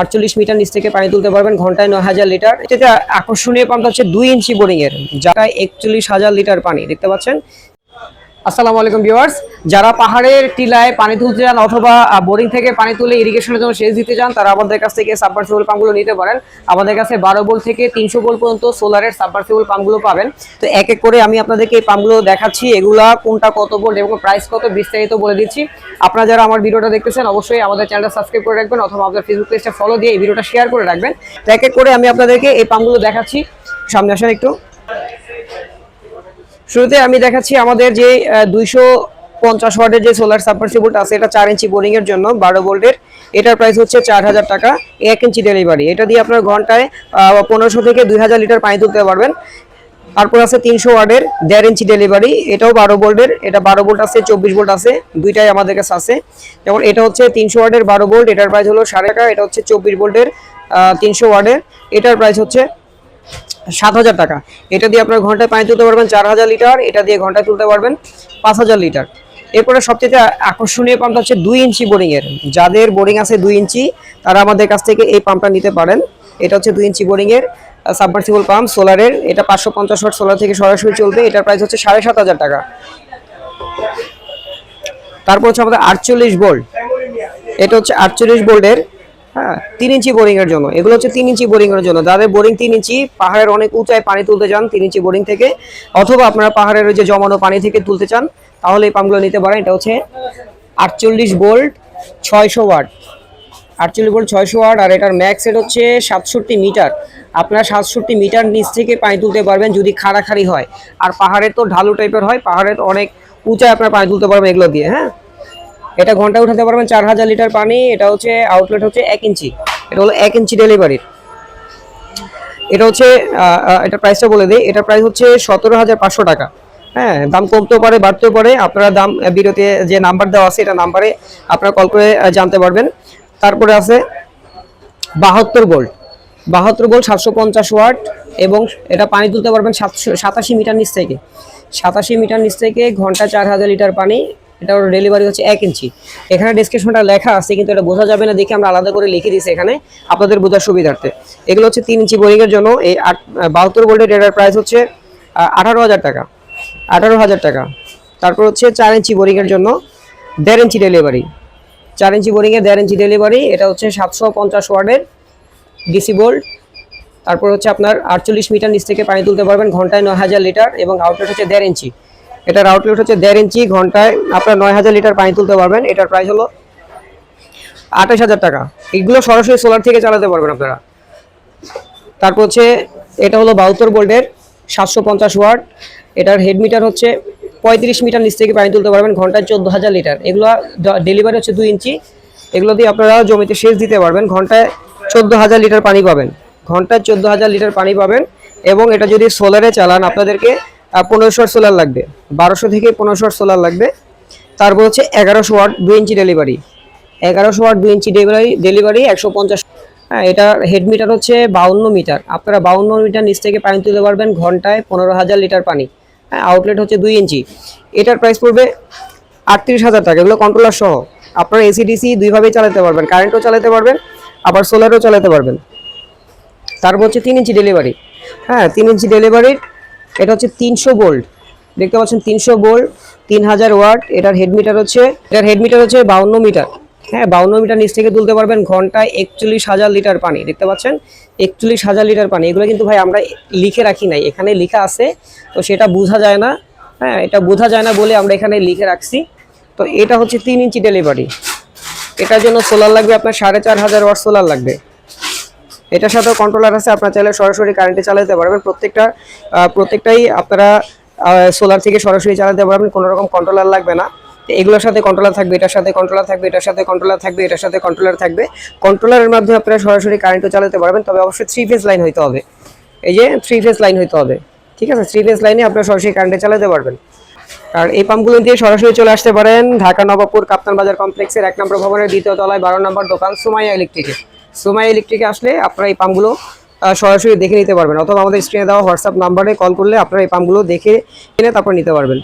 আটচল্লিশ মিটার নিচ থেকে পানি তুলতে পারবেন, ঘন্টায় নয় হাজার লিটার। এটাতে আকর্ষণীয় পাম্পটা হচ্ছে দুই ইঞ্চি বোরিং এর যাটা একচল্লিশ হাজার লিটার পানি, দেখতে পাচ্ছেন? আসসালামু আলাইকুম ভিউয়ার্স। যারা পাহাড়ের টিলায় পানি তুলতে চান অথবা বোরিং থেকে পানি তুলে ইরিগেশনের জন্য সেচ দিতে চান, তারা আমাদের কাছ থেকে সাবমার্সিবল পাম্পগুলো নিতে পারেন। আমাদের কাছে বারো বোল থেকে তিনশো বোল পর্যন্ত সোলারের সাবমার্সিবল পাম্পগুলো পাবেন। তো এক এক করে আমি আপনাদেরকে এই পাম্পগুলো দেখাচ্ছি, এগুলা কোনটা কত বোল এবং প্রাইস কত বিস্তারিত বলে দিচ্ছি। আপনারা যারা আমার ভিডিওটা দেখতেছেন, অবশ্যই আমাদের চ্যানেলটা সাবস্ক্রাইব করে রাখবেন অথবা আমাদের ফেসবুক পেজটা ফলো দিয়ে এই ভিডিওটা শেয়ার করে রাখবেন। তো এক এক করে আমি আপনাদেরকে এই পাম্পগুলো দেখাচ্ছি। সামনে আসেন একটু। শুরুতে আমি দেখাচ্ছি আমাদের যে দুইশো পঞ্চাশ ওয়াটের যে সোলার সাবমার্সিবলটা আছে, এটা চার ইঞ্চি বোরিং এর জন্য, বারো ভোল্টের। এটার প্রাইস হচ্ছে চার হাজার টাকা, এক ইঞ্চি ডেলিভারি এটা দিয়ে আপনার ঘন্টায় পনেরোশো থেকে দুই হাজার লিটার পানি তুলতে পারবেন। তারপর আছে তিনশো ওয়ার্ডের দেড় ইঞ্চি ডেলিভারি এটাও বারো ভোল্টের, এটা বারো ভোল্ট আছে, চব্বিশ ভোল্ট আছে, দুইটাই আমাদের কাছে আছে। যেমন এটা হচ্ছে তিনশো ওয়ার্ডের বারো ভোল্ট, এটার প্রাইস হলো সাড়ে টাকা, এটা হচ্ছে চব্বিশ ভোল্টের তিনশো ওয়ার্ডের এটার প্রাইস হচ্ছে সাত হাজার টাকা। এটা দিয়ে আপনার ঘন্টায় পানি তুলতে পারবেন চার হাজার লিটার এটা দিয়ে ঘন্টায় তুলতে পারবেন পাঁচ হাজার লিটার এরপরে সবচেয়ে আকর্ষণীয় পাম্পটা হচ্ছে দুই ইঞ্চি বোরিং এর। যাদের বোরিং আছে দুই ইঞ্চি, তারা আমাদের কাছ থেকে এই পাম্পটা নিতে পারেন। এটা হচ্ছে দুই ইঞ্চি বোরিং এর সাবমার্সিবল পাম্প সোলারের এটা পাঁচশো পঞ্চাশ ওয়াট সোলার থেকে সরাসরি চলবে। এটার প্রাইস হচ্ছে সাড়ে সাত হাজার টাকা। তারপর হচ্ছে আমাদের আটচল্লিশ বোল্ট। এটা হচ্ছে আটচল্লিশ বোল্টের হ্যাঁ তিন ইঞ্চি বোরিং এর জন্য। এগুলো হচ্ছে তিন ইঞ্চি বোরিং এর জন্য। যাদের বোরিং তিন ইঞ্চি, পাহাড়ের অনেক উঁচায় পানি তুলতে চান, তিন ইঞ্চি বোরিং থেকে, অথবা আপনারা পাহাড়ের ওই যে জমানো পানি থেকে তুলতে চান তাহলে এই পাম্পগুলো নিতে পারেন। এটা হচ্ছে আটচল্লিশ বোল্ট ছয়শো ওয়াট। আটচল্লিশ ভোল্ট ছয়শো ওয়াট আর এটার ম্যাক্স রেট হচ্ছে সাতষট্টি মিটার। আপনারা সাতষট্টি মিটার নিচ থেকে পানি তুলতে পারবেন যদি খাড়াখাড়ি হয়। আর পাহাড়ের তো ঢালু টাইপের হয় পাহাড়ের অনেক উঁচায় আপনারা পানি তুলতে পারবেন এগুলো দিয়ে হ্যাঁ? এটা ঘণ্টা উঠাতে পারবেন চার হাজার লিটার পানি। এটা হচ্ছে আউটলেট হচ্ছে এক ইঞ্চি। এটা হলো এক ইঞ্চি ডেলিভারির এটা হচ্ছে এটা প্রাইসটা বলে দিই। এটার প্রাইস হচ্ছে সতেরো হাজার পাঁচশো টাকা। হ্যাঁ দাম কমতেও পারে, বাড়তেও পারে। আপনারা দাম বিরতি যে নাম্বার দেওয়া আছে, এটা নাম্বারে আপনারা কল করে জানতে পারবেন। তারপরে আছে বাহাত্তর গোল্ড বাহাত্তর গোল্ড সাতশো পঞ্চাশ ওয়াট এবং এটা পানি তুলতে পারবেন সাতশো, সাতাশি মিটার নিচ থেকে। সাতাশি মিটার নিচ থেকে ঘণ্টা চার হাজার লিটার পানি। এটা ডেলিভারি হচ্ছে এক ইঞ্চি। এখানে ডিসক্রিপশনটা লেখা আছে, কিন্তু এটা বোঝা যাবে না, দেখে আমরা আলাদা করে লিখে দিয়েছি এখানে আপনাদের বোঝার সুবিধার্থে। এগুলো হচ্ছে তিন ইঞ্চি বোরিংয়ের জন্য। এই আট, বাহাত্তর গোল্ডের এটার প্রাইস হচ্ছে আঠারো হাজার টাকা। আঠারো হাজার টাকা। তারপর হচ্ছে চার ইঞ্চি বোরিংয়ের জন্য দেড় ইঞ্চি ডেলিভারি চার ইঞ্চি বোরিংয়ে দেড় ইঞ্চি ডেলিভারি এটা হচ্ছে সাতশো পঞ্চাশ ওয়ার্ডের ডিসি বোল্ট তারপর হচ্ছে আপনার আটচল্লিশ মিটার নিচ থেকে পানি তুলতে পারবেন, ঘন্টায় নয় হাজার লিটার এবং আউটলেট হচ্ছে দেড় ইঞ্চি। এটার আউটলেট হচ্ছে দেড় ইঞ্চি, ঘন্টায় আপনার নয় হাজার লিটার পানি তুলতে পারবেন, এটার প্রাইস হলো আঠাশ হাজার টাকা। এগুলো সরাসরি সোলার থেকে চালাতে পারবেন আপনারা। তারপর হচ্ছে এটা হলো বাহাত্তর ভোল্টের সাতশো পঞ্চাশ ওয়াট এটার হেড মিটার হচ্ছে পঁয়ত্রিশ মিটার নিচ থেকে পানি তুলতে পারবেন, ঘন্টায় চোদ্দ হাজার লিটার। এগুলো ডেলিভারি হচ্ছে দুই ইঞ্চি। এগুলো দিয়ে আপনারা জমিতে সেচ দিতে পারবেন, ঘন্টায় চোদ্দ হাজার লিটার পানি পাবেন। ঘন্টায় চোদ্দ হাজার লিটার পানি পাবেন এবং এটা যদি সোলারে চালান, আপনাদেরকে পনেরোশো সোলার লাগবে, বারোশো থেকে পনেরোশো সোলার লাগবে। তারপর হচ্ছে এগারোশো ওয়াট দুই ইঞ্চি ডেলিভারি এগারোশো ওয়াট দুই ইঞ্চি ডেলিভারি ডেলিভারি একশো পঞ্চাশ। হ্যাঁ এটা হেড মিটার হচ্ছে বাউন্ন মিটার। আপনারা বাউন্ন মিটার নিচ থেকে পানি তুলতে পারবেন, ঘন্টায় পনেরো হাজার লিটার পানি। আউটলেট হচ্ছে দুই ইঞ্চি। এটার প্রাইস পড়বে আটত্রিশ হাজার টাকা। এগুলো কন্ট্রোলার সহ। আপনারা এসি ডিসি দুইভাবেই চালাতে পারবেন। কারেন্টও চালাতে পারবেন, আবার সোলারও চালাতে পারবেন। তারপর হচ্ছে তিন ইঞ্চি ডেলিভারি হ্যাঁ তিন ইঞ্চি ডেলিভারির এটা হচ্ছে তিনশো বোল্ট দেখতে পাচ্ছেন তিনশো বোল্ট তিন হাজার ওয়াট এটার হেড মিটার হচ্ছে, এটার হেড মিটার হচ্ছে বাউন্ন মিটার হ্যাঁ বাউন্ন মিটার নিচ থেকে তুলতে পারবেন ঘন্টায় একচল্লিশ হাজার লিটার পানি, দেখতে পাচ্ছেন? একচল্লিশ হাজার লিটার পানি, এগুলো কিন্তু ভাই আমরা লিখে রাখি নাই, এখানে লিখা আছে, তো সেটা বোঝা যায় না। হ্যাঁ এটা বোঝা যায় না বলে আমরা এখানে লিখে রাখছি। তো এটা হচ্ছে তিন ইঞ্চি ডেলিভারি। এটার জন্য সোলার লাগবে আপনার সাড়ে চার হাজার ওয়াট সোলার লাগবে। এটার সাথে কন্ট্রোলার আছে, আপনার চাইলে সরাসরি কারেন্টে চালাতে পারবেন। প্রত্যেকটা প্রত্যেকটাই আপনারা সোলার থেকে সরাসরি চালাতে পারবেন, কোনো রকম কন্ট্রোলার লাগবে না। এগুলোর সাথে কন্ট্রোলার থাকবে, এটার সাথে কন্ট্রোলার থাকবে, এটার সাথে কন্ট্রোলার থাকবে, এটার সাথে কন্ট্রোলার থাকবে। কন্ট্রোলারের মাধ্যমে আপনারা সরাসরি কারেন্টও চালাতে পারবেন, তবে অবশ্যই থ্রি ফেজ লাইন হইতে হবে। এই যে থ্রি ফেজ লাইন হইতে হবে। ঠিক আছে? থ্রি ফেজ লাইনে আপনারা সরাসরি কারেন্টে চালাতে পারবেন। আর এই পাম্পগুলো দিয়ে সরাসরি চলে আসতে পারেন ঢাকা নবাবপুর কাপ্তান বাজার কমপ্লেক্সের এক নম্বর ভবনের দ্বিতীয় তলায় বারো নম্বর দোকান সুমাইয়া ইলেকট্রিকে সুমাইয়া ইলেকট্রিকে আসলে আপনারা এই পাম্পগুলো সরাসরি দেখে নিতে পারবেন। অথবা আমাদের স্ক্রিনে দেওয়া হোয়াটসঅ্যাপ নাম্বারে কল করলে আপনারা এই পাম্পগুলো দেখে এনে তারপর নিতে পারবেন।